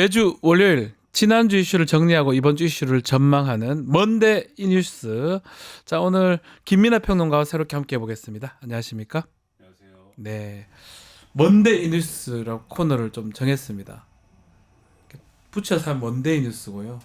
매주 월요일 지난주 이슈를 정리하고 이번 주 이슈를 전망하는 먼데 이 뉴스. 자, 오늘 김민아 평론가와 새롭게 함께 해 보겠습니다. 안녕하십니까? 안녕하세요. 네. 먼데 이 뉴스라고 코너를 좀 정했습니다. 붙여서 한 먼데 이 뉴스고요.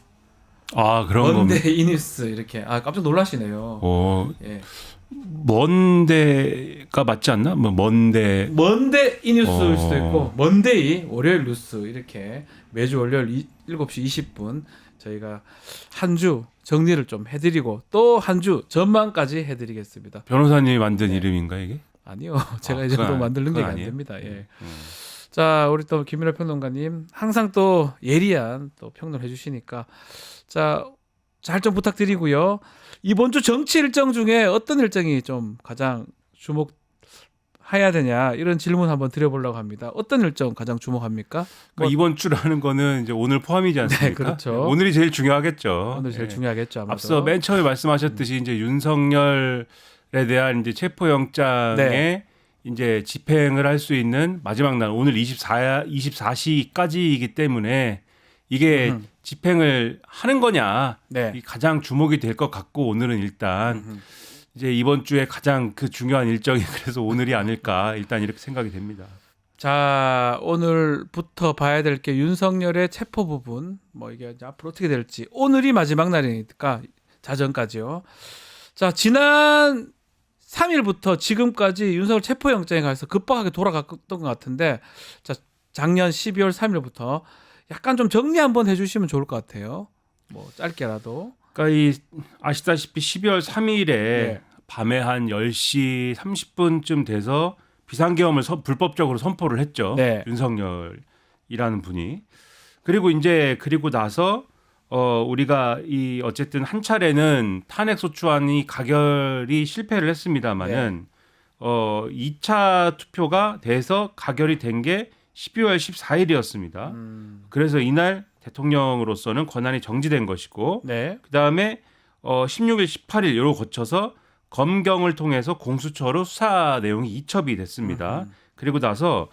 아 그런 거. 먼데 이 뉴스 이렇게 아 깜짝 놀라시네요. 어 예. 먼데가 맞지 않나? 뭐 먼데. 먼데 이 뉴스일 어. 수도 있고 먼데이 월요일 뉴스 이렇게 매주 월요일 이- 7시 20분 저희가 한 주 정리를 좀 해드리고 또 한 주 전망까지 해드리겠습니다. 변호사님이 만든 네. 이름인가 이게? 아니요, 제가 아, 이 정도 그건 능력이 안? 됩니다. 예. 음. 자, 우리 또 김민호 평론가님 항상 또 예리한 또 평론 해 주시니까 자, 잘 좀 부탁드리고요. 이번 주 정치 일정 중에 어떤 일정이 좀 가장 주목 해야 되냐 이런 질문 한번 드려보려고 합니다. 어떤 일정 가장 주목합니까? 그러니까 뭐- 이번 주라는 거는 이제 오늘 포함이지 않습니까? 네, 그렇죠. 오늘이 제일 중요하겠죠. 오늘 제일 예. 중요하겠죠. 아마도. 앞서 맨 처음에 말씀하셨듯이 이제 윤석열에 대한 이제 체포 영장에 네. 이제 집행을 할 수 있는 마지막 날 오늘 24 24시까지이기 때문에 이게 음. 집행을 하는 거냐 네. 이 가장 주목이 될 것 같고 오늘은 일단 음흠. 이제 이번 주에 가장 그 중요한 일정이 그래서 오늘이 아닐까 일단 이렇게 생각이 됩니다. 자 오늘부터 봐야 될 게 윤석열의 체포 부분 뭐 이게 이제 앞으로 어떻게 될지 오늘이 마지막 날이니까 자정까지요. 자 지난 3일부터 지금까지 윤석열 체포 영장에 가서 급박하게 돌아갔던 것 같은데 자 작년 12월 3일부터 약간 좀 정리 한번 해주시면 좋을 것 같아요. 뭐 짧게라도. 그러니까 이 아시다시피 12월 3일에 네. 밤에 한 10시 30분쯤 돼서 비상계엄을 선- 불법적으로 선포를 했죠. 네. 윤석열이라는 분이. 그리고 이제 그리고 나서 어 우리가 이 어쨌든 한 차례는 탄핵 소추안이 가결이 실패를 했습니다마는 어 2차 투표가 돼서 가결이 된 게 12월 14일이었습니다. 음, 그래서 이날 대통령으로서는 권한이 정지된 것이고 네. 그다음에 어 16일 18일 요로 거쳐서 검경을 통해서 공수처로 수사 내용이 이첩이 됐습니다. 음흠. 그리고 나서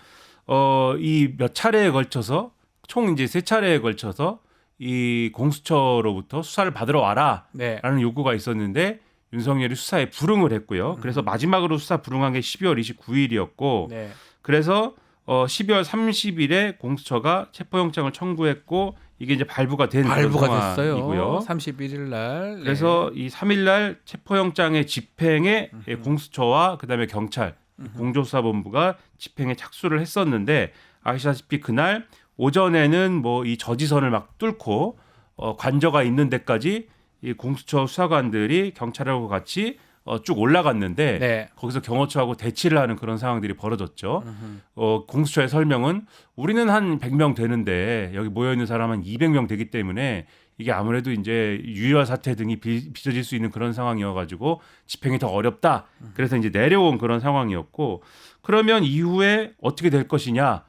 어 이 몇 차례에 걸쳐서 총 이제 세 차례에 걸쳐서 이 공수처로부터 수사를 받으러 와라라는 네. 요구가 있었는데 윤석열이 수사에 불응을 했고요. 그래서 마지막으로 수사 불응한 게 12월 29일이었고 네. 그래서 어 12월 30일에 공수처가 체포영장을 청구했고 이게 이제 발부가 된 발부가 됐어요. 상황이고요. 31일 날. 네. 그래서 이 3일 날 체포영장의 집행에 음. 예, 공수처와 그다음에 경찰 공조사본부가 집행에 착수를 했었는데 아시다시피 그날 오전에는 뭐 이 저지선을 막 뚫고 어, 관저가 있는 데까지 이 공수처 수사관들이 경찰하고 같이 어, 쭉 올라갔는데 네. 거기서 경호처하고 대치를 하는 그런 상황들이 벌어졌죠. 음흠. 어, 공수처의 설명은 우리는 한 100명 되는데 여기 모여 있는 사람은 200명 되기 때문에 이게 아무래도 이제 유혈 사태 등이 비, 빚어질 수 있는 그런 상황이어 가지고 집행이 더 어렵다. 그래서 이제 내려온 그런 상황이었고 그러면 이후에 어떻게 될 것이냐?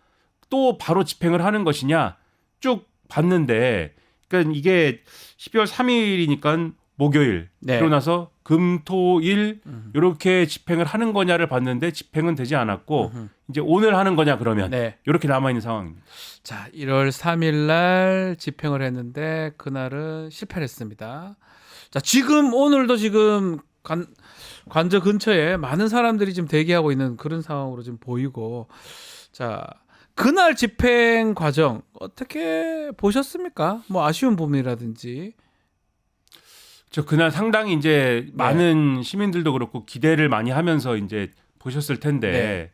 또 바로 집행을 하는 것이냐? 쭉 봤는데 그러니까 이게 12월 3일이니까 목요일 네. 그러고 나서 금토일 음. 이렇게 집행을 하는 거냐를 봤는데 집행은 되지 않았고 음흠. 이제 오늘 하는 거냐 그러면 네. 이렇게 남아 있는 상황입니다. 자, 1월 3일 날 집행을 했는데 그날은 실패를 했습니다. 자, 지금 오늘도 지금 관 관저 근처에 많은 사람들이 지금 대기하고 있는 그런 상황으로 지금 보이고 자, 그날 집행 과정 어떻게 보셨습니까? 뭐 아쉬운 부분이라든지. 저 그날 상당히 이제 네. 많은 시민들도 그렇고 기대를 많이 하면서 이제 보셨을 텐데 네.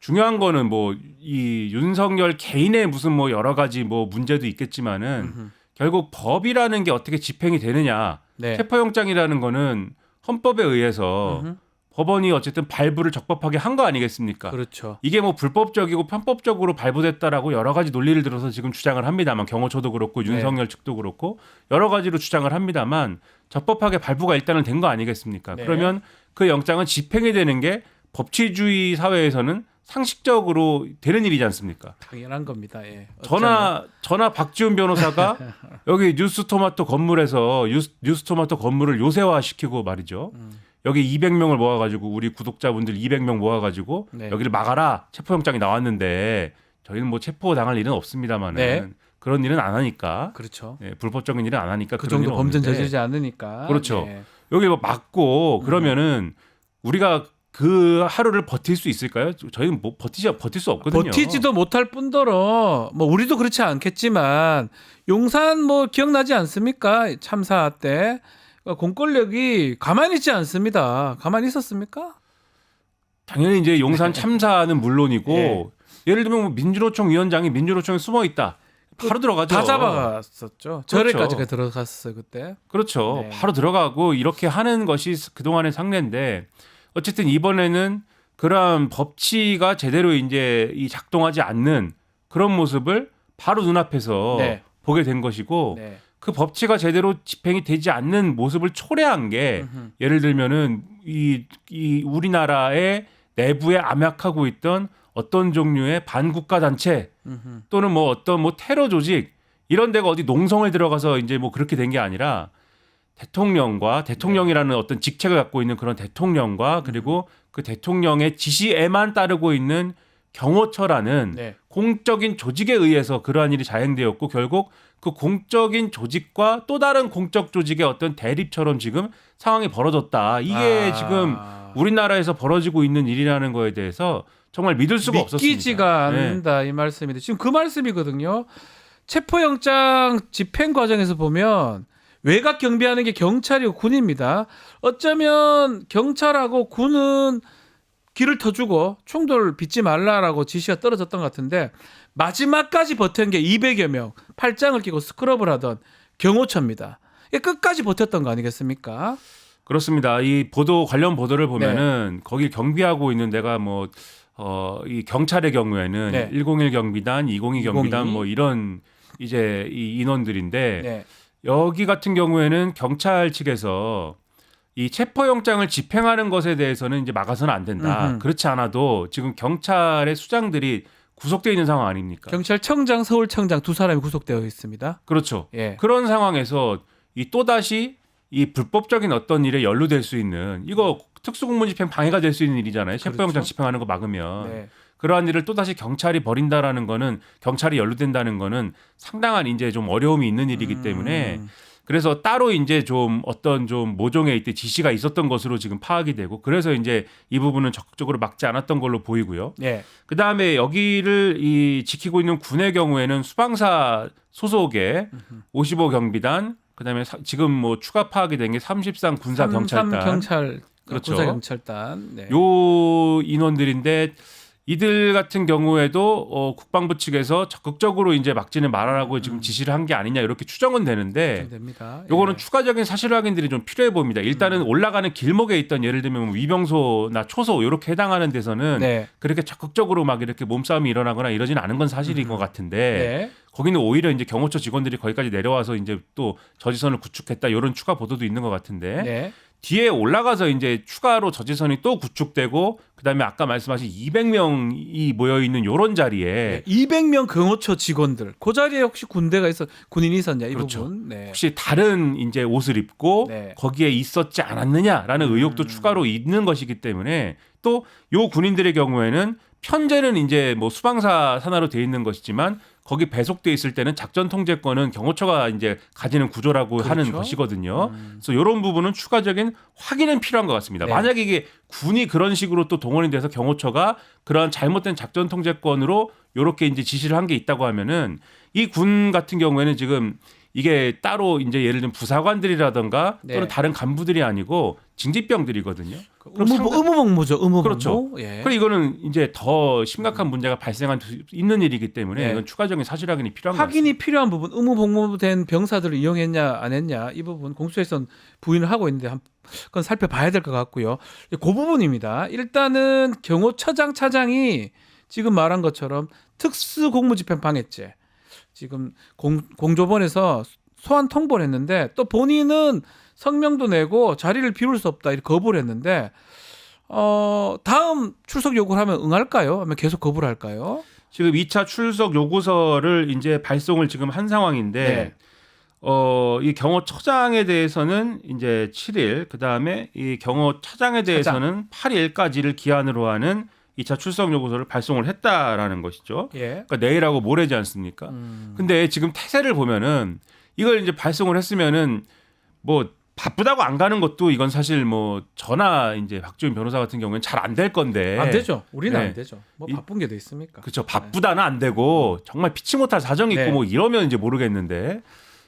중요한 거는 뭐 이 윤석열 개인의 무슨 뭐 여러 가지 뭐 문제도 있겠지만은 음흠. 결국 법이라는 게 어떻게 집행이 되느냐 네. 체포영장이라는 거는 헌법에 의해서 음흠. 법원이 어쨌든 발부를 적법하게 한 거 아니겠습니까? 그렇죠. 이게 뭐 불법적이고 편법적으로 발부됐다라고 여러 가지 논리를 들어서 지금 주장을 합니다만 경호처도 그렇고 네. 윤석열 측도 그렇고 여러 가지로 주장을 합니다만 적법하게 발부가 일단은 된 거 아니겠습니까? 네. 그러면 그 영장은 집행이 되는 게 법치주의 사회에서는 상식적으로 되는 일이지 않습니까? 당연한 겁니다. 예. 전화 전화 박지훈 변호사가 여기 뉴스토마토 건물에서 뉴스, 뉴스토마토 건물을 요새화 시키고 말이죠. 음. 여기 200명을 모아가지고 우리 구독자분들 200명 모아가지고 네. 여기를 막아라 체포영장이 나왔는데 저희는 뭐 체포 당할 일은 없습니다만은 네. 그런 일은 안 하니까 그렇죠. 예, 불법적인 일은 안 하니까 그 정도 범죄 저지르지 않으니까. 그렇죠. 네. 여기 뭐 맞고 음. 그러면은 우리가 그 하루를 버틸 수 있을까요? 저희는 뭐 버티지 버틸 수 없거든요. 버티지도 못할 뿐더러 뭐 우리도 그렇지 않겠지만 용산 뭐 기억나지 않습니까? 참사 때 그러니까 공권력이 가만히 있지 않습니다. 가만히 있었습니까? 당연히 이제 용산 참사는 물론이고 예. 예를 들면 뭐 민주노총 위원장이 민주노총에 숨어 있다. 바로 들어가죠. 다 잡아갔었죠. 절에까지 들어갔어요 그때. 그렇죠. 네. 바로 들어가고 이렇게 하는 것이 그 동안의 상례인데 어쨌든 이번에는 그러한 법치가 제대로 이제 이 작동하지 않는 그런 모습을 바로 눈앞에서 네. 보게 된 것이고 네. 그 법치가 제대로 집행이 되지 않는 모습을 초래한 게 음흠. 예를 들면은 이, 이 우리나라의 내부에 암약하고 있던 어떤 종류의 반국가 단체. 또는 뭐 어떤 뭐 테러 조직 이런 데가 어디 농성을 들어가서 이제 뭐 그렇게 된 게 아니라 대통령과 대통령이라는 어떤 직책을 갖고 있는 그런 대통령과 그리고 그 대통령의 지시에만 따르고 있는 경호처라는 네. 공적인 조직에 의해서 그러한 일이 자행되었고 결국 그 공적인 조직과 또 다른 공적 조직의 어떤 대립처럼 지금 상황이 벌어졌다. 이게 아. 지금 우리나라에서 벌어지고 있는 일이라는 거에 대해서 정말 믿을 수가 없었습니다. 믿기지가 네. 않는다 이 말씀인데 지금 그 말씀이거든요. 체포영장 집행 과정에서 보면 외곽 경비하는 게 경찰이고 군입니다. 어쩌면 경찰하고 군은 길을 터주고 충돌 빚지 말라라고 지시가 떨어졌던 것 같은데 마지막까지 버틴 게 200여 명 팔짱을 끼고 스크럽을 하던 경호처입니다. 끝까지 버텼던 거 아니겠습니까? 그렇습니다. 이 보도 관련 보도를 보면은 네. 거기 경비하고 있는 데가 뭐 어, 이 경찰의 경우에는 네. 101 경비단, 202 경비단 202. 뭐 이런 이제 이 인원들인데 네. 여기 같은 경우에는 경찰 측에서 이 체포영장을 집행하는 것에 대해서는 이제 막아서는 안 된다. 음흠. 그렇지 않아도 지금 경찰의 수장들이 구속되어 있는 상황 아닙니까? 경찰청장, 서울청장 두 사람이 구속되어 있습니다. 그렇죠. 예. 그런 상황에서 이 또다시 이 불법적인 어떤 일에 연루될 수 있는 이거 특수공무집행 방해가 될 수 있는 일이잖아요. 체포영장 그렇죠. 집행하는 거 막으면 네. 그러한 일을 또다시 경찰이 벌인다라는 거는 경찰이 연루된다는 거는 상당한 이제 좀 어려움이 있는 일이기 때문에 음. 그래서 따로 이제 좀 어떤 좀 모종의 이때 지시가 있었던 것으로 지금 파악이 되고 그래서 이제 이 부분은 적극적으로 막지 않았던 걸로 보이고요. 예. 그 다음에 여기를 이 지키고 있는 군의 경우에는 수방사 소속의 55 경비단, 그 다음에 지금 뭐 추가 파악이 된 게 33 군사 경찰단, 경찰 그렇죠. 군사 경찰단. 네. 요 인원들인데 이들 같은 경우에도 어, 국방부 측에서 적극적으로 이제 막지는 말아라고 지금 지시를 한 게 아니냐 이렇게 추정은 되는데 됩니다. 요거는 예. 추가적인 사실 확인들이 좀 필요해 보입니다. 일단은 올라가는 길목에 있던 예를 들면 뭐 위병소나 초소 이렇게 해당하는 데서는 네. 그렇게 적극적으로 막 이렇게 몸싸움이 일어나거나 이러진 않은 건 사실인 것 같은데 네. 거기는 오히려 이제 경호처 직원들이 거기까지 내려와서 이제 또 저지선을 구축했다 이런 추가 보도도 있는 것 같은데 네. 뒤에 올라가서 이제 추가로 저지선이 또 구축되고 그다음에 아까 말씀하신 200명이 모여 있는 요런 자리에 네. 200명 경호처 직원들. 그 자리에 혹시 군대가 있어 군인이 있었냐 이 그렇죠. 부분. 네. 혹시 다른 이제 옷을 입고 네. 거기에 있었지 않았느냐라는 음. 의혹도 추가로 있는 것이기 때문에 또 요 군인들의 경우에는 편제는 이제 뭐 수방사 산하로 돼 있는 것이지만 거기 배속돼 있을 때는 작전 통제권은 경호처가 이제 가지는 구조라고 하는 그렇죠. 것이거든요. 음. 그래서 이런 부분은 추가적인 확인은 필요한 것 같습니다. 네. 만약에 이게 군이 그런 식으로 또 동원이 돼서 경호처가 그런 잘못된 작전 통제권으로 이렇게 이제 지시를 한 게 있다고 하면은 이 군 같은 경우에는 지금 이게 따로 이제 예를 들면 부사관들이라던가 네. 또는 다른 간부들이 아니고 징집병들이거든요. 그럼 의무 의무복무죠. 의무복무. 그렇죠. 예. 그리고 이거는 이제 더 심각한 문제가 발생한 있는 일이기 때문에 네. 이건 추가적인 사실 확인이 필요한 것 같습니다. 확인이 필요한 부분 의무복무된 병사들을 이용했냐 안 했냐 이 부분 공수처에서는 부인을 하고 있는데 한 그건 살펴봐야 될 것 같고요. 그 부분입니다. 일단은 경호처장 차장이 지금 말한 것처럼 특수공무집행 방해죄 지금 공, 공조본에서 소환 통보를 했는데 또 본인은 성명도 내고 자리를 비울 수 없다 이렇게 거부를 했는데 어 다음 출석 요구를 하면 응할까요? 아니면 계속 거부를 할까요? 지금 2차 출석 요구서를 이제 발송을 지금 한 상황인데 네. 어, 이 경호처장에 대해서는 이제 7일, 그 다음에 이 경호차장에 대해서는 8일까지를 기한으로 하는 2차 출석 요구서를 발송을 했다라는 것이죠. 예. 그러니까 내일하고 모레지 않습니까? 음. 근데 지금 태세를 보면은 이걸 이제 발송을 했으면은 뭐 바쁘다고 안 가는 것도 이건 사실 뭐 저나 이제 박지훈 변호사 같은 경우에는 잘 안 될 건데 안 되죠. 우리는 네. 안 되죠. 뭐 이- 바쁜 게 돼 있습니까? 그렇죠. 바쁘다는 안 되고 정말 피치 못할 사정이 있고 네. 뭐 이러면 이제 모르겠는데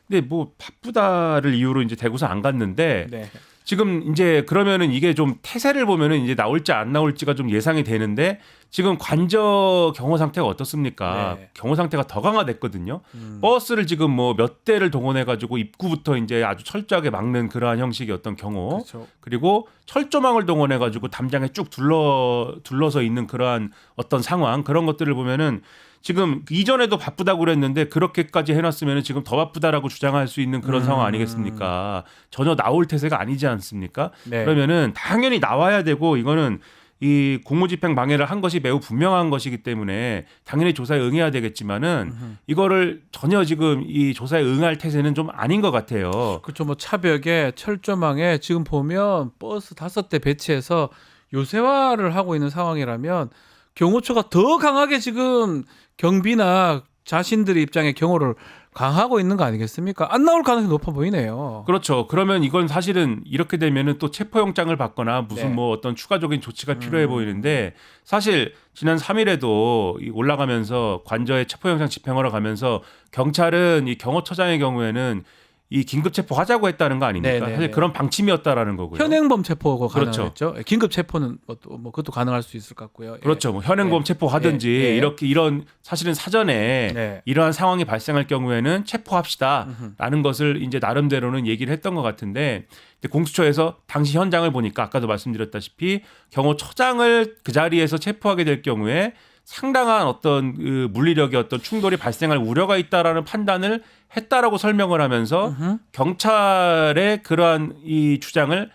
근데 뭐 바쁘다를 이유로 이제 대구서 안 갔는데 네. 지금 이제 그러면은 이게 좀 태세를 보면은 이제 나올지 안 나올지가 좀 예상이 되는데 지금 관저 경호 상태가 어떻습니까? 네. 경호 상태가 더 강화됐거든요. 음. 버스를 지금 뭐 몇 대를 동원해 가지고 입구부터 이제 아주 철저하게 막는 그러한 형식의 어떤 경호 그렇죠. 그리고 철조망을 동원해 가지고 담장에 쭉 둘러 둘러서 있는 그러한 어떤 상황 그런 것들을 보면은 지금 이전에도 바쁘다고 그랬는데 그렇게까지 해놨으면 지금 더 바쁘다라고 주장할 수 있는 그런 음. 상황 아니겠습니까? 전혀 나올 태세가 아니지 않습니까? 네. 그러면은 당연히 나와야 되고 이거는 이 공무집행 방해를 한 것이 매우 분명한 것이기 때문에 당연히 조사에 응해야 되겠지만은 음흠. 이거를 전혀 지금 이 조사에 응할 태세는 좀 아닌 것 같아요. 그렇죠. 뭐 차벽에 철조망에 지금 보면 버스 다섯 대 배치해서 요새화를 하고 있는 상황이라면 경호처가 더 강하게 지금 경비나 자신들의 입장에 경호를 강하고 있는 거 아니겠습니까? 안 나올 가능성이 높아 보이네요. 그렇죠. 그러면 이건 사실은 이렇게 되면은 또 체포영장을 받거나 무슨 네. 뭐 어떤 추가적인 조치가 필요해 음. 보이는데 사실 지난 3일에도 이 올라가면서 관저에 체포영장 집행하러 가면서 경찰은 이 경호처장의 경우에는 이 긴급 체포하자고 했다는 거 아닙니까? 네, 네, 사실 네. 그런 방침이었다라는 거고요. 현행범 체포가 그렇죠. 가능했죠. 긴급 체포는 뭐, 또뭐 그것도 가능할 수 있을 것 같고요. 예. 그렇죠. 뭐 현행범 예. 체포하든지 예, 예. 이렇게 이런 사실은 사전에 네. 이러한 상황이 발생할 경우에는 체포합시다라는. 것을 이제 나름대로는 얘기를 했던 것 같은데 공수처에서 당시 현장을 보니까 아까도 말씀드렸다시피 경호처장을 그 자리에서 체포하게 될 경우에 상당한 어떤 그 물리력의 어떤 충돌이 발생할 우려가 있다라는 판단을 했다라고 설명을 하면서 음흠. 경찰의 그러한 이 주장을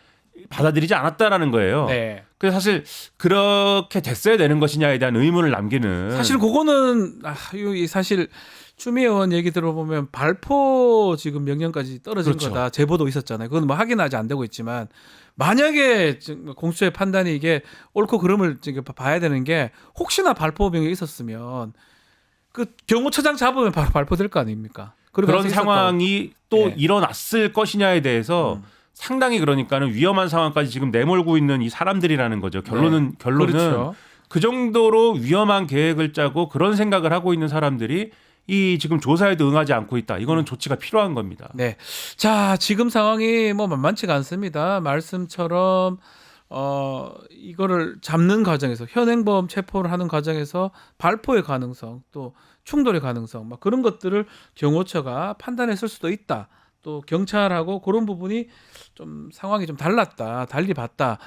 받아들이지 않았다라는 거예요. 네. 그래서 사실 그렇게 됐어야 되는 것이냐에 대한 의문을 남기는 사실 그거는 아, 이 사실 추미애 의원 얘기 들어보면 발포 지금 명령까지 떨어진 그렇죠. 거다 제보도 있었잖아요. 그건 뭐 확인 아직 안 되고 있지만 만약에 공수처의 판단이 이게 옳고 그름을 지금 봐야 되는 게 혹시나 발포 명령이 있었으면 그 경호처장 잡으면 바로 발포될 거 아닙니까? 그런. 상황이 또 네. 일어났을 것이냐에 대해서 음. 상당히 그러니까는 위험한 상황까지 지금 내몰고 있는 이 사람들이라는 거죠. 결론은 결론은 그렇죠. 그 정도로 위험한 계획을 짜고 그런 생각을 하고 있는 사람들이 이 지금 조사에도 응하지 않고 있다. 이거는 조치가 필요한 겁니다. 네. 자, 지금 상황이 뭐 만만치가 않습니다. 말씀처럼 어 이거를 잡는 과정에서 현행범 체포를 하는 과정에서 발포의 가능성 또 충돌의 가능성 막 그런 것들을 경호처가 판단했을 수도 있다. 또 경찰하고 그런 부분이 좀 상황이 좀 달랐다. 달리 봤다.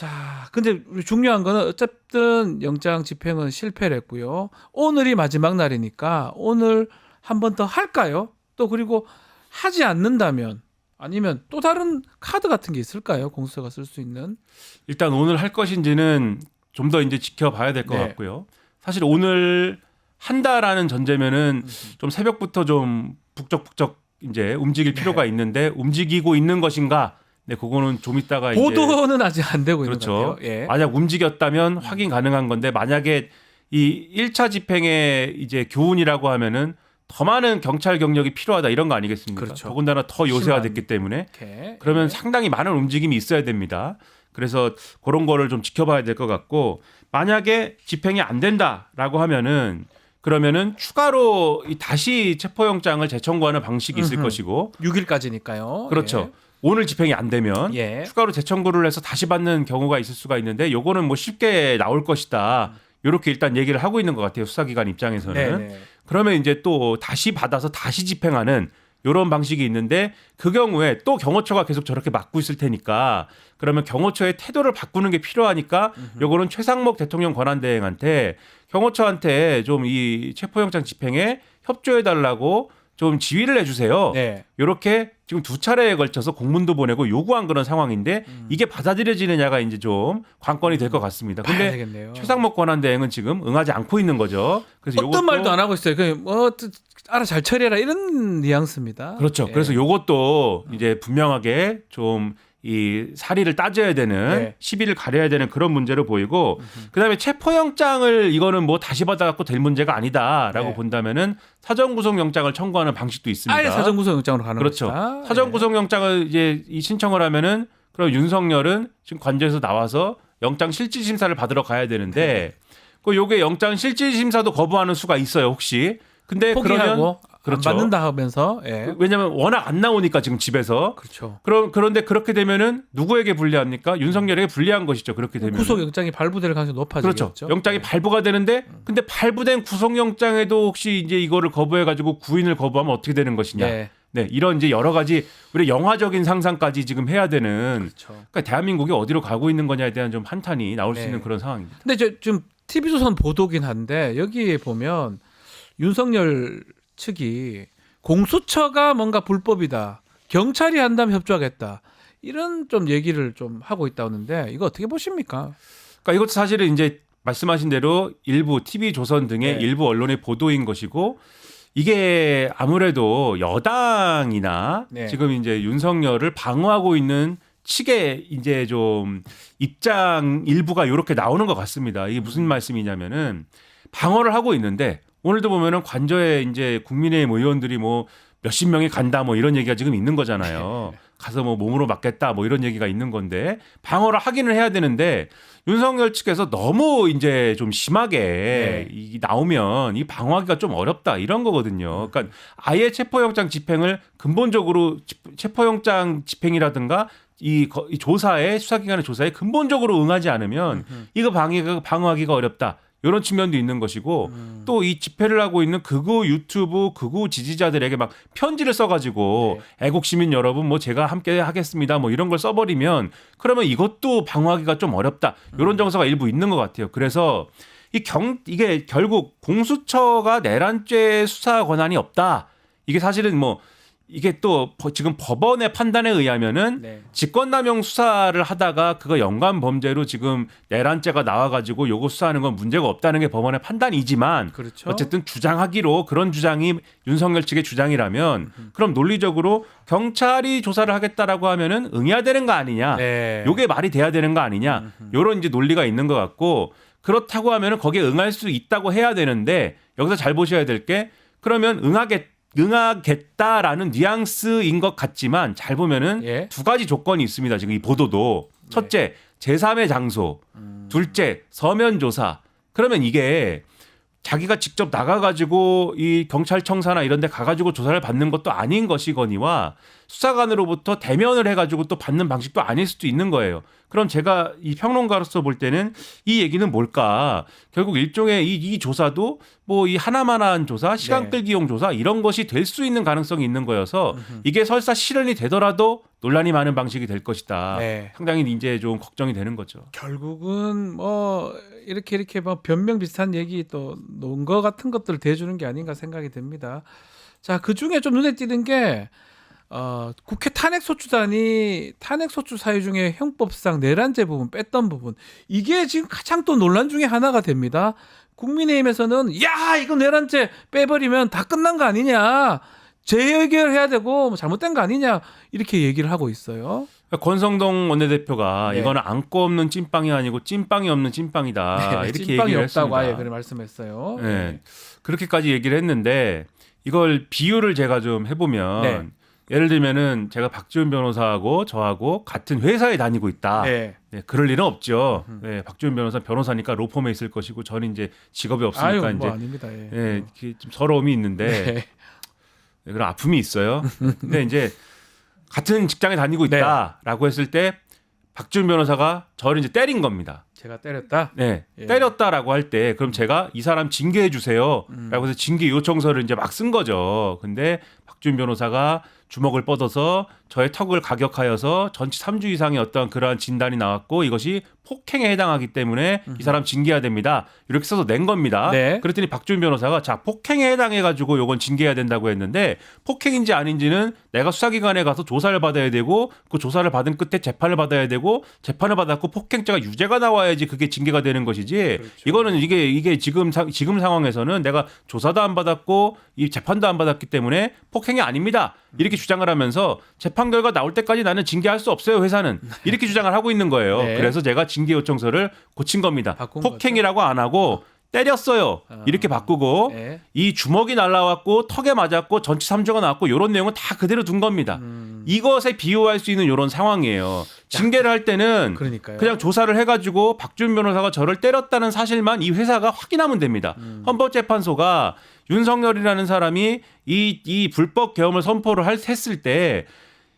자, 근데 중요한 거는 어쨌든 영장 집행은 실패를 했고요. 오늘이 마지막 날이니까 오늘 한 번 더 할까요? 또 그리고 하지 않는다면 아니면 또 다른 카드 같은 게 있을까요? 공수처가 쓸 수 있는. 일단 오늘 할 것인지는 좀 더 이제 지켜봐야 될 것 네. 같고요. 사실 오늘 한다라는 전제면은 좀 새벽부터 좀 북적북적 이제 움직일 필요가 있는데 움직이고 있는 것인가? 네, 그거는 좀 이따가 보도는 아직 안 되고 그렇죠. 것 같아요. 예. 만약 움직였다면 확인 가능한 건데 만약에 이 1차 집행의 이제 교훈이라고 하면은 더 많은 경찰 경력이 필요하다 이런 거 아니겠습니까? 그렇죠. 더군다나 더 요새화됐기 때문에 이렇게. 그러면 예. 상당히 많은 움직임이 있어야 됩니다. 그래서 그런 거를 좀 지켜봐야 될 것 같고 만약에 집행이 안 된다라고 하면은 그러면은 추가로 이 다시 체포영장을 재청구하는 방식이 있을 음흠. 것이고 6일까지니까요. 그렇죠. 오늘 집행이 안 되면 예. 예. 추가로 재청구를 해서 다시 받는 경우가 있을 수가 있는데 요거는 뭐 쉽게 나올 것이다. 이렇게 일단 얘기를 하고 있는 것 같아요. 수사기관 입장에서는. 네, 네. 그러면 이제 또 다시 받아서 다시 집행하는 이런 방식이 있는데 그 경우에 또 경호처가 계속 저렇게 막고 있을 테니까 그러면 경호처의 태도를 바꾸는 게 필요하니까 요거는 최상목 대통령 권한대행한테 경호처한테 좀 이 체포영장 집행에 협조해 달라고 좀 지휘를 해주세요. 네. 이렇게 지금 두 차례에 걸쳐서 공문도 보내고 요구한 그런 상황인데 이게 받아들여지느냐가 이제 좀 관건이 될 것 같습니다. 근데 되겠네요. 최상목 권한대행은 지금 응하지 않고 있는 거죠. 그래서 어떤 말도 안 하고 있어요. 그냥 뭐또 알아 잘 처리해라 이런 뉘앙스입니다. 그렇죠. 예. 그래서 요것도 이제 분명하게 좀 이 사리를 따져야 되는 네. 시비를 가려야 되는 그런 문제로 보이고 그다음에 체포영장을 이거는 뭐 다시 받아갖고 될 문제가 아니다라고 네. 본다면은 사전 구속영장을 청구하는 방식도 있습니다. 아예 사전 구속영장으로 가는 그렇죠. 것이다. 사전 예. 구속영장을 이제 이 신청을 하면은 그럼 윤석열은 지금 관저에서 나와서 영장 실질 심사를 받으러 가야 되는데 그 요게 영장 실질 심사도 거부하는 수가 있어요 혹시. 근데 그러면 포기하고 그 렇죠. 안 받는다 하면서 예. 왜냐면 워낙 안 나오니까 지금 집에서 그렇죠. 그럼 그런데 그렇게 되면은 누구에게 불리합니까? 윤석열에게 불리한 것이죠. 그렇게 되면 구속영장이 발부될 가능성이 높아지겠죠. 그렇죠. 영장이 예. 발부가 되는데 근데 발부된 구속영장에도 혹시 이제 이거를 거부해 가지고 구인을 거부하면 어떻게 되는 것이냐. 네. 네, 이런 이제 여러 가지 우리 영화적인 상상까지 지금 해야 되는 그렇죠. 그러니까 대한민국이 어디로 가고 있는 거냐에 대한 좀 한탄이 나올 수 네. 있는 그런 상황입니다. 근데 저 지금 TV조선 보도긴 한데 여기에 보면 윤석열 측이 공수처가 뭔가 불법이다. 경찰이 한다면 협조하겠다. 이런 좀 얘기를 좀 하고 있다는데 이거 어떻게 보십니까? 그러니까 이것도 사실은 이제 말씀하신 대로 일부 TV 조선 등의 네. 일부 언론의 보도인 것이고 이게 아무래도 여당이나 네. 지금 이제 윤석열을 방어하고 있는 측의 이제 좀 입장 일부가 이렇게 나오는 것 같습니다. 이게 음. 무슨 말씀이냐면은 방어를 하고 있는데 오늘도 보면은 관저에 이제 국민의힘 의원들이 뭐 몇십 명이 간다 뭐 이런 얘기가 지금 있는 거잖아요. 가서 뭐 몸으로 맞겠다 뭐 이런 얘기가 있는 건데 방어를 하기는 해야 되는데 윤석열 측에서 너무 이제 좀 심하게 네. 이 나오면 이 방어하기가 좀 어렵다 이런 거거든요. 그러니까 아예 체포영장 집행을 근본적으로 집- 체포영장 집행이라든가 이, 거- 이 조사에 수사기관의 조사에 근본적으로 응하지 않으면 이거 방해가 방어하기가 어렵다. 이런 측면도 있는 것이고 음. 또이 집회를 하고 있는 극우 유튜브 극우 지지자들에게 막 편지를 써가지고 애국 시민 여러분 뭐 제가 함께 하겠습니다 뭐 이런 걸 써버리면 그러면 이것도 방어하기가 좀 어렵다 이런 정서가 일부 있는 것 같아요. 그래서 이 경 이게 결국 공수처가 내란죄 수사 권한이 없다. 이게 사실은 뭐 이게 또 버- 지금 법원의 판단에 의하면은 네. 직권남용 수사를 하다가 그거 연관 범죄로 지금 내란죄가 나와가지고 요거 수사하는 건 문제가 없다는 게 법원의 판단이지만 그렇죠. 어쨌든 주장하기로 그런 주장이 윤석열 측의 주장이라면 그럼 논리적으로 경찰이 조사를 하겠다라고 하면은 응해야 되는 거 아니냐? 네. 요게 말이 돼야 되는 거 아니냐? 요런 이제 논리가 있는 것 같고 그렇다고 하면은 거기에 응할 수 있다고 해야 되는데 여기서 잘 보셔야 될 게 그러면 응하겠 응하겠다라는 뉘앙스인 것 같지만 잘 보면은 예. 두 가지 조건이 있습니다. 지금 이 보도도 첫째 제3의 장소, 둘째 서면 조사. 그러면 이게 자기가 직접 나가가지고 이 경찰청사나 이런 데 가가지고 조사를 받는 것도 아닌 것이거니와 수사관으로부터 대면을 해가지고 또 받는 방식도 아닐 수도 있는 거예요. 그럼 제가 이 평론가로서 볼 때는 이 얘기는 뭘까? 결국 일종의 이, 이 조사도 뭐 이 하나만한 조사, 시간 네. 끌기용 조사 이런 것이 될 수 있는 가능성이 있는 거여서 이게 설사 실현이 되더라도 논란이 많은 방식이 될 것이다. 네. 상당히 이제 좀 걱정이 되는 거죠. 결국은 뭐 이렇게 이렇게 뭐 변명 비슷한 얘기 또 논거 같은 것들을 대주는 게 아닌가 생각이 듭니다. 자, 그 중에 좀 눈에 띄는 게 어, 국회 탄핵소추단이 탄핵소추 사유 중에 형법상 내란죄 부분 뺐던 부분 이게 지금 가장 또 논란 중에 하나가 됩니다. 국민의힘에서는 야 이거 내란죄 빼버리면 다 끝난 거 아니냐 재해결해야 되고 뭐 잘못된 거 아니냐 이렇게 얘기를 하고 있어요. 권성동 원내대표가 네. 이거는 안고 없는 찐빵이 아니고 찐빵이 없는 찐빵이다 네, 아, 이렇게 찐빵이 얘기를 없다고 했습니다. 아예 그래 말씀했어요. 네. 그렇게까지 얘기를 했는데 이걸 비유를 제가 좀 해보면 네. 예를 들면은 제가 박지훈 변호사하고 저하고 같은 회사에 다니고 있다. 네. 네, 그럴 일은 없죠. 네, 박지훈 변호사 변호사니까 로펌에 있을 것이고 저는 이제 직업이 없으니까 아유 이제 뭐 아닙니다. 예. 예, 이렇게 좀 서러움이 있는데 네. 네, 그런 아픔이 있어요. 근데 이제 같은 직장에 다니고 네. 있다라고 했을 때 박지훈 변호사가 저를 이제 때린 겁니다. 제가 때렸다. 네, 예. 때렸다라고 할 때 그럼 제가 이 사람 징계해 주세요라고 음. 해서 징계 요청서를 이제 막 쓴 거죠. 근데 박지훈 변호사가 주먹을 뻗어서 저의 턱을 가격하여서 전치 3주 이상의 어떤 그러한 진단이 나왔고 이것이 폭행에 해당하기 때문에 이 사람 징계해야 됩니다. 이렇게 써서 낸 겁니다. 네. 그랬더니 박지훈 변호사가 자 폭행에 해당해 가지고 요건 징계해야 된다고 했는데 폭행인지 아닌지는 내가 수사기관에 가서 조사를 받아야 되고 그 조사를 받은 끝에 재판을 받아야 되고 재판을 받았고 폭행죄가 유죄가 나와야지 그게 징계가 되는 것이지 그렇죠. 이거는 이게 이게 지금 사- 지금 상황에서는 내가 조사도 안 받았고 이 재판도 안 받았기 때문에 폭행이 아닙니다 이렇게 주장을 하면서 재판 결과 나올 때까지 나는 징계할 수 없어요 회사는 이렇게 주장을 하고 있는 거예요. 네. 그래서 제가 징계 요청서를 고친 겁니다. 폭행이라고 안 하고 때렸어요. 아. 이렇게 바꾸고 네. 이 주먹이 날라왔고 턱에 맞았고 전치 3조가 나왔고 이런 내용은 다 그대로 둔 겁니다. 음, 이것에 비유할 수 있는 이런 상황이에요. 징계를 할 때는 그러니까요. 그냥 조사를 해가지고 박준 변호사가 저를 때렸다는 사실만 이 회사가 확인하면 됩니다. 음. 헌법재판소가 윤석열이라는 사람이 이, 이 불법 계엄을 선포를 할, 했을 때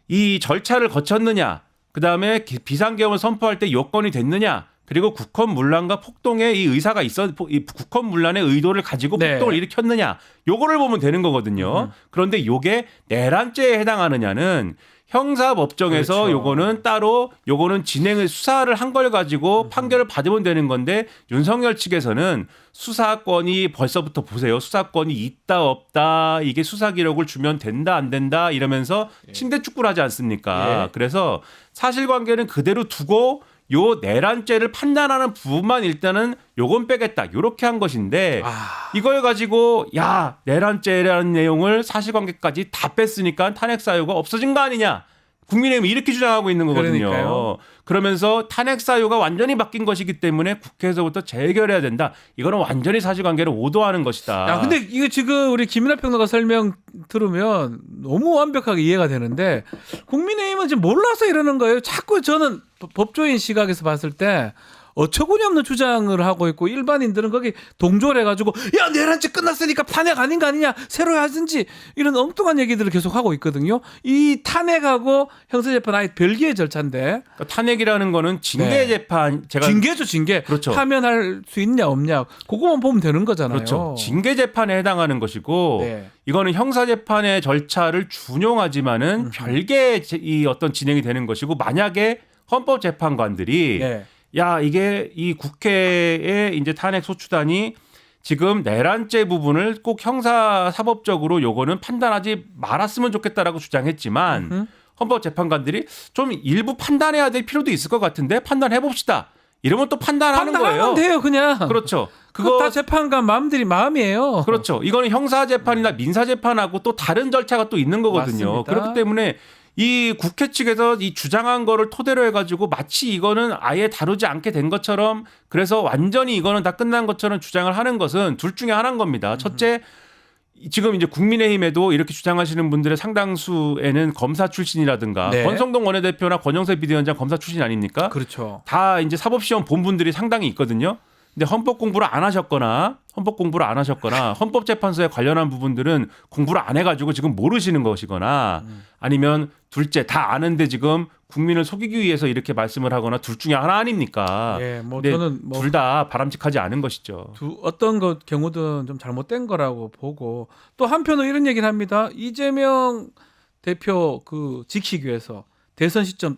이 절차를 거쳤느냐, 그 다음에 비상계엄을 선포할 때 요건이 됐느냐, 그리고 국헌 문란과 폭동의 이 의사가 있어, 이 국헌 문란의 의도를 가지고 네. 폭동을 일으켰느냐, 요거를 보면 되는 거거든요. 음. 그런데 요게 내란죄에 해당하느냐는 형사법정에서 그렇죠. 요거는 따로 요거는 진행을 수사를 한걸 음. 가지고 판결을 받으면 되는 건데 윤석열 측에서는 수사권이 벌써부터 보세요. 수사권이 있다 없다 이게 수사 기록을 주면 된다 안 된다 이러면서 침대 축구를 하지 않습니까? 예. 그래서 사실관계는 그대로 두고 요 내란죄를 판단하는 부분만 일단은 요건 빼겠다. 요렇게 한 것인데 아, 이걸 가지고 야 내란죄라는 내용을 사실관계까지 다 뺐으니까 탄핵 사유가 없어진 거 아니냐? 국민의힘이 이렇게 주장하고 있는 거거든요. 그러니까요. 그러면서 탄핵 사유가 완전히 바뀐 것이기 때문에 국회에서부터 재결해야 된다. 이거는 완전히 사실관계를 오도하는 것이다. 야, 근데 이거 지금 우리 김민하 평론가 설명 들으면 너무 완벽하게 이해가 되는데 국민의힘은 지금 몰라서 이러는 거예요. 자꾸 저는 법- 법조인 시각에서 봤을 때 어처구니 없는 주장을 하고 있고 일반인들은 거기 동조를 해가지고 야 내란죄 끝났으니까 탄핵 아닌 거 아니냐 새로 하든지 이런 엉뚱한 얘기들을 계속 하고 있거든요. 이 탄핵하고 형사재판 아예 별개의 절차인데 그러니까 탄핵이라는 거는 징계 네. 재판 제가 징계죠 징계. 그렇죠. 파면할 수 있냐 없냐 그거만 보면 되는 거잖아요. 그렇죠. 징계 재판에 해당하는 것이고 네. 이거는 형사 재판의 절차를 준용하지만은 음흠. 별개의 제- 이 어떤 진행이 되는 것이고 만약에 헌법 재판관들이 네. 야 이게 이 국회의 이제 탄핵 소추단이 지금 내란죄 부분을 꼭 형사 사법적으로 요거는 판단하지 말았으면 좋겠다라고 주장했지만 음. 헌법 재판관들이 좀 일부 판단해야 될 필요도 있을 것 같은데 판단해 봅시다. 이러면 또 판단하는 판단하면 거예요. 돼요 그냥. 그렇죠. 그거 그거 다 재판관 마음들이 마음이에요. 그렇죠. 이거는 형사 재판이나 민사 재판하고 또 다른 절차가 또 있는 거거든요. 맞습니다. 그렇기 때문에 이 국회 측에서 이 주장한 거를 토대로 해가지고 마치 이거는 아예 다루지 않게 된 것처럼 그래서 완전히 이거는 다 끝난 것처럼 주장을 하는 것은 둘 중에 하나인 음. 겁니다. 첫째 지금 이제 국민의힘에도 이렇게 주장하시는 분들의 상당수에는 검사 출신이라든가 네. 권성동 원내대표나 권영세 비대위원장 검사 출신 아닙니까? 그렇죠. 다 이제 사법시험 본 분들이 상당히 있거든요. 근데 헌법 공부를 안 하셨거나 헌법 공부를 안 하셨거나 헌법재판소에 관련한 부분들은 공부를 안 해가지고 지금 모르시는 것이거나 아니면 둘째 다 아는데 지금 국민을 속이기 위해서 이렇게 말씀을 하거나 둘 중에 하나 아닙니까? 예, 뭐 저는 뭐 둘 다 바람직하지 않은 것이죠. 두, 어떤 것 경우든 좀 잘못된 거라고 보고 또 한편으로 이런 얘기를 합니다. 이재명 대표 그 지키기 위해서 대선 시점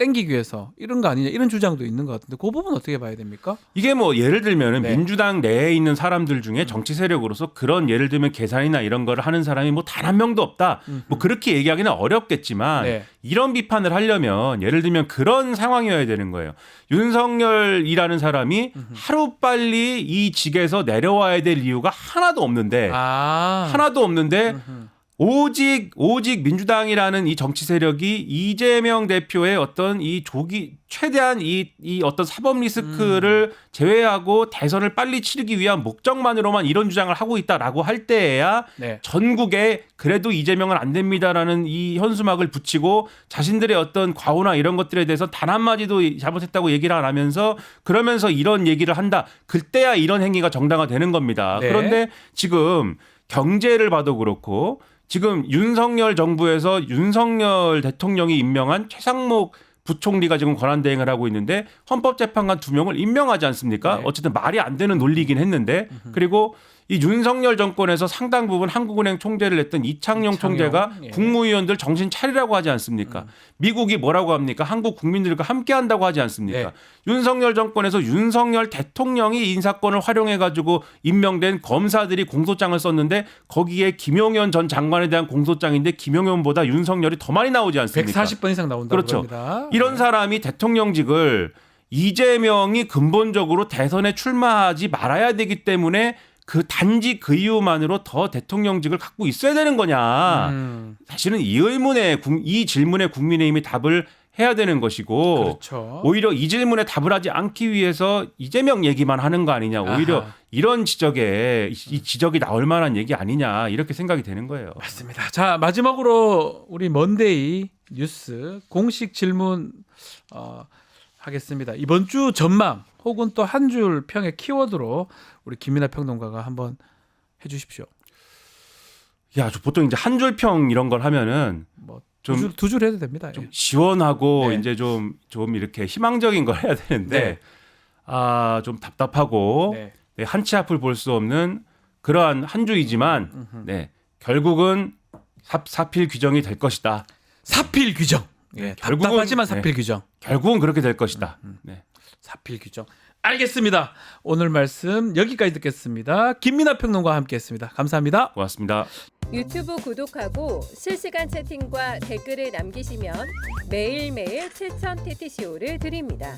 땡기기 위해서 이런 거 아니냐 이런 주장도 있는 것 같은데 그 부분 어떻게 봐야 됩니까? 이게 뭐 예를 들면은 네. 민주당 내에 있는 사람들 중에 정치 세력으로서 그런 예를 들면 계산이나 이런 거를 하는 사람이 뭐 단 한 명도 없다. 뭐 그렇게 얘기하기는 어렵겠지만 네. 이런 비판을 하려면 예를 들면 그런 상황이어야 되는 거예요. 윤석열이라는 사람이 하루 빨리 이 직에서 내려와야 될 이유가 하나도 없는데 아 하나도 없는데 음흠. 오직 오직 민주당이라는 이 정치 세력이 이재명 대표의 어떤 이 조기 최대한 이, 이 어떤 사법 리스크를 제외하고 대선을 빨리 치르기 위한 목적만으로만 이런 주장을 하고 있다라고 할 때에야 네. 전국에 그래도 이재명은 안 됩니다라는 이 현수막을 붙이고 자신들의 어떤 과오나 이런 것들에 대해서 단 한마디도 잘못했다고 얘기를 안 하면서 그러면서 이런 얘기를 한다. 그때야 이런 행위가 정당화되는 겁니다. 네. 그런데 지금 경제를 봐도 그렇고 지금 윤석열 정부에서 윤석열 대통령이 임명한 최상목 부총리가 지금 권한 대행을 하고 있는데 헌법재판관 두 명을 임명하지 않습니까? 네. 어쨌든 말이 안 되는 논리이긴 했는데 그리고 이 윤석열 정권에서 상당 부분 한국은행 총재를 했던 이창용, 이창용, 총재가 예. 국무위원들 정신 차리라고 하지 않습니까? 미국이 뭐라고 합니까? 한국 국민들과 함께 한다고 하지 않습니까? 네. 윤석열 정권에서 윤석열 대통령이 인사권을 활용해 가지고 임명된 검사들이 공소장을 썼는데 거기에 김용현 전 장관에 대한 공소장인데 김용현보다 윤석열이 더 많이 나오지 않습니까? 140번 이상 나온다고 그렇죠. 합니다. 이런 사람이 대통령직을 이재명이 근본적으로 대선에 출마하지 말아야 되기 때문에 그 단지 그 이유만으로 더 대통령직을 갖고 있어야 되는 거냐? 음, 사실은 이 의문에 국- 이 질문에 국민의힘이 답을 해야 되는 것이고 그렇죠. 오히려 이 질문에 답을 하지 않기 위해서 이재명 얘기만 하는 거 아니냐. 오히려 아하. 이런 지적에 이- 이 지적이 나올 만한 얘기 아니냐 이렇게 생각이 되는 거예요. 맞습니다. 자 마지막으로 우리 먼데이 뉴스 공식 질문 어, 하겠습니다. 이번 주 전망 혹은 또 한 줄 평의 키워드로 우리 김민아 평론가가 한번 해주십시오. 야, 저 보통 이제 한 줄 평 이런 걸 하면은 뭐 좀- 두줄 두 줄 해도 됩니다. 좀 예. 시원하고 네. 이제 좀좀 이렇게 희망적인 걸 해야 되는데 네. 아, 좀 답답하고 네. 네, 한치 앞을 볼 수 없는 그러한 한 주이지만 네, 결국은 사, 사필 규정이 될 것이다. 사필 규정. 예, 네, 결국은- 답답하지만 네. 사필 규정. 결국은 그렇게 될 것이다. 네. 사필 규정. 알겠습니다. 오늘 말씀 여기까지 듣겠습니다. 김민아 평론가와 함께했습니다. 감사합니다. 고맙습니다. 유튜브 구독하고 실시간 채팅과 댓글을 남기시면 매일매일 7천 TTCO를 드립니다.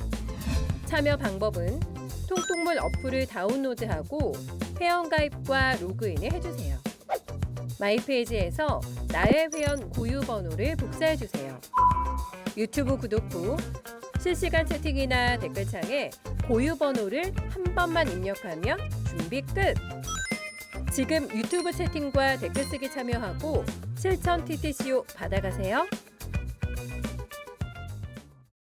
참여 방법은 통통물 어플을 다운로드하고 회원가입과 로그인을 해주세요. 마이페이지에서 나의 회원 고유 번호를 복사해 주세요. 유튜브 구독 후 실시간 채팅이나 댓글창에 고유 번호를 한 번만 입력하면 준비 끝! 지금 유튜브 채팅과 댓글 쓰기 참여하고 실천 TTCO 받아가세요.